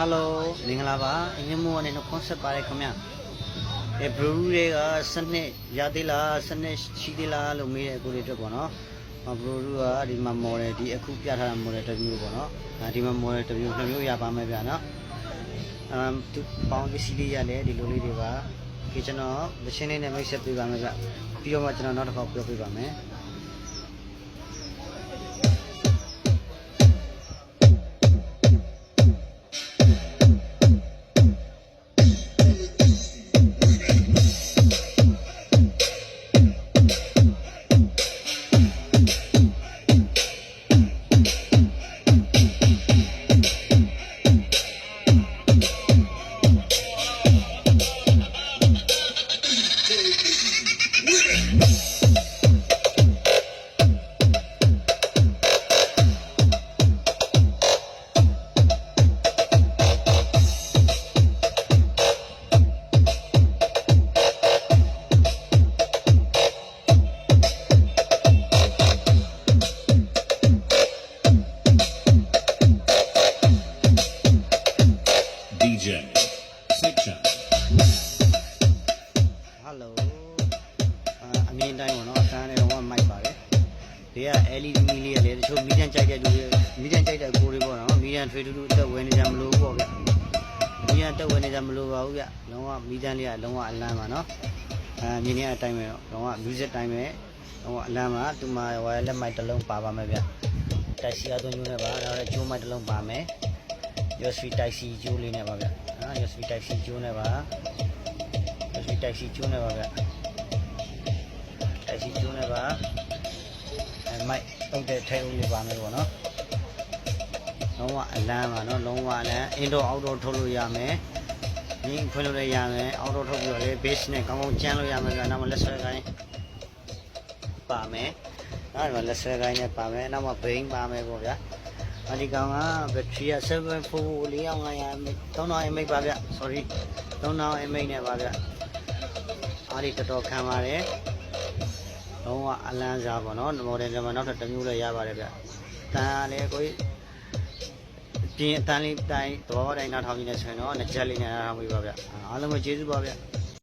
ဟယ်လိုမင်္ဂလာပါအရင်မိုးကနေတော့ concept ပါတယ်ခင်ဗျအဲဘရူးတွေကစနစ်ရသေးလားစနစ်ရှိသေးလားလို့မေးတဲ့ကိုတွေအတွက်ပေါ့နော်ဘရူးကဒီမှာ model ဒီအခုပြထားတဲ့ model တစ်မျိုးပေါ့နော်အဲဒီမှာ model တစ်မျိုးနှစ်မျိုးရပါမယ်ဗျာနော်အမ်သူပေါင်းပစ္စည်းလေးရတယ်ဒီလိုလေးတွေပါဒီကျွန်တော်မရှင်းလေးနဲ့မိတ်ဆက်ပေးပါမယ်ဗျပြီးတော့မှကျွန်တော်နောက်တစ်ခေါက်ပြောပြပါမယ် ဟယ်လိုအမြင်တိုင်းပေါ့နော်အတန်းနဲ့တော့မိုက်ပါတယ်ဒီက LED မီလေးရတယ်တချို့မီဒီယံကြိုက်တဲ့လူတွေမီဒီယံကြိုက်တဲ့ကိုတွေပေါ့နော်မီဒီယံထွေးတူတူတက်ဝယ်နေကြမလို့ပေါ့ဗျမီဒီယံတက်ဝယ်နေကြမလို့ပါဘူးဗျလုံးဝမီဒီယံလေးကလုံးဝအလန်းပါနော်အဲမြင်နေတဲ့အတိုင်းပဲတော့လုံးဝ music တိုင်းပဲလုံးဝအလန်းပါသူမှ wireless mic တစ်လုံးပါပါမယ်ဗျတိုက်စီအသွင်းကျိုးနဲ့ပါဒါလည်းကျိုး mic တစ်လုံးပါမယ် USB Type C ကျိုးလေးနဲ့ပါဗျ နော် USB Type C ကျိုးနဲ့ပါ USB Type C ကျိုးနဲ့ပါဗျ Type C ကျိုးနဲ့ပါအဲမိုက်တုတ်တဲ့ထဲဦးလေးပါမယ်ပေါ့နော်လုံးဝအလန်းပါနော်လုံးဝအလန်း indoor outdoor ထုတ်လို့ရမယ်ညင်ဖွင့်လို့လည်းရမယ် outdoor ထုတ်ပြီးတော့လေ base နဲ့ကောင်းကောင်းကျန်းလို့ရမယ်ဗျနောက်မှလက်ဆွဲကိုင်းပါမယ်နောက်မှလက်ဆွဲကိုင်းနဲ့ပါမယ်နောက်မှ brain ပါမယ်ပေါ့ဗျာ အဒီကောင်ကဘက်ထရီက744လေးအောင်900 mAh 3000 mAh ပါဗျ sorry 3000 mAh နဲ့ပါဗျအားဒီတော်တော်ခံပါတယ်လုံးဝအလန်းစားပေါ့နော်မော်ဒယ်နံပါတ်နောက်ထပ်တစ်မျိုးလည်းရပါတယ်ဗျတန်ကလည်းကိုကြီးပြင်းအတန်းလေးတိုင်းသဘောတိုင်းနားထောင်နေတယ်ဆိုရင်တော့နှစ်ချက်လေးနဲ့နားထောင်ပြီးပါဗျအားလုံးပဲကျေးဇူးပါဗျ